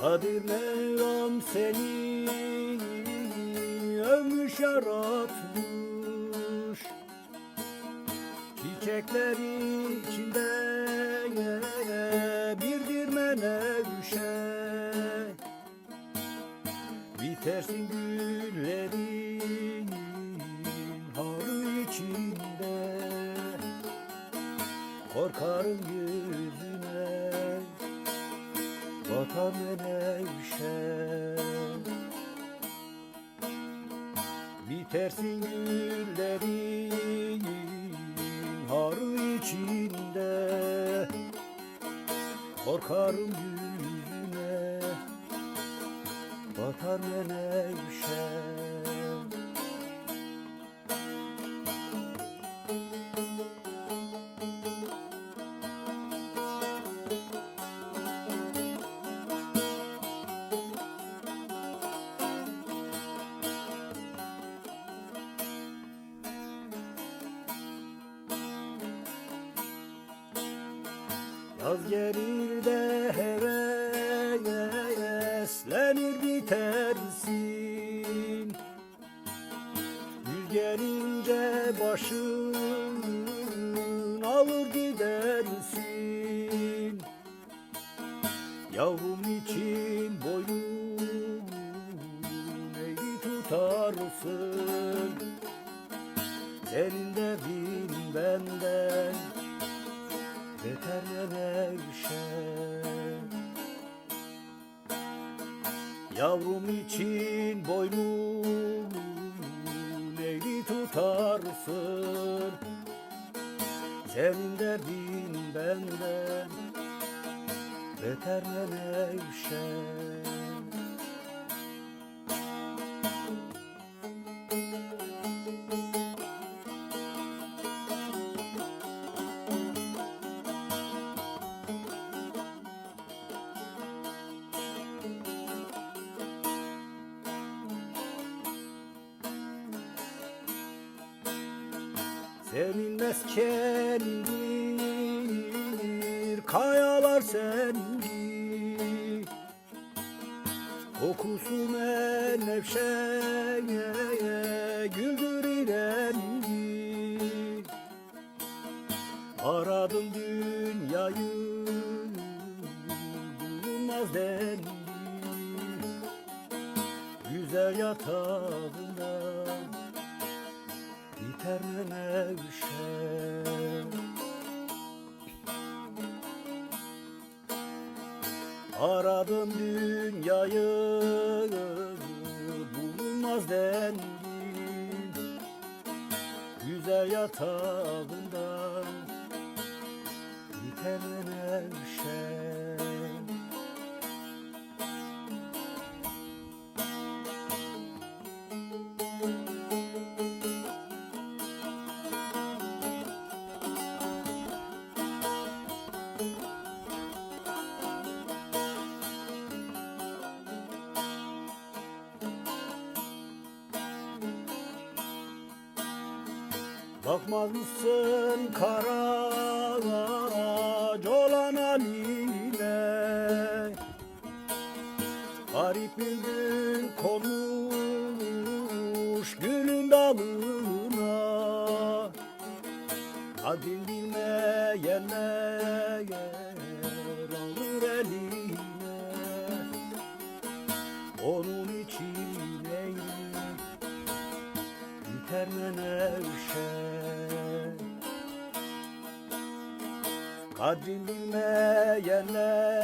Kadir Mevlam seni övmüş yaratmış Çiçekler içinde birdir menevşe Bitersin güllerin harı içinde. Korkarım yüzüne Vatan menevşe Bitersin güllerin harı içinde. Korkarım yüzüne Batar menevşe Yaz gelir de heveslenir bitersin. Güz gelince başın alır gidersin. Yavrum için boyun eğri tutarsın. Senin de bin benden Beter menevşe Yavrum için boynun eğri tutarsın. Senin derdin benden Beter menevşe Senin meskenindir kayalar sendi Kokusu menevşeye güldür irendi Aradım dünyayı bulunmaz dendi Güzel yatağından biter menevşe Aradım dünyayı bulunmaz dendi. Güzel yatağından biter menevşe Bakmaz mısın kara colan haline? Garip bülbül konmuş gülün dalına. Adil bilmeyenler biter menevşe Kadrin bilmeyenler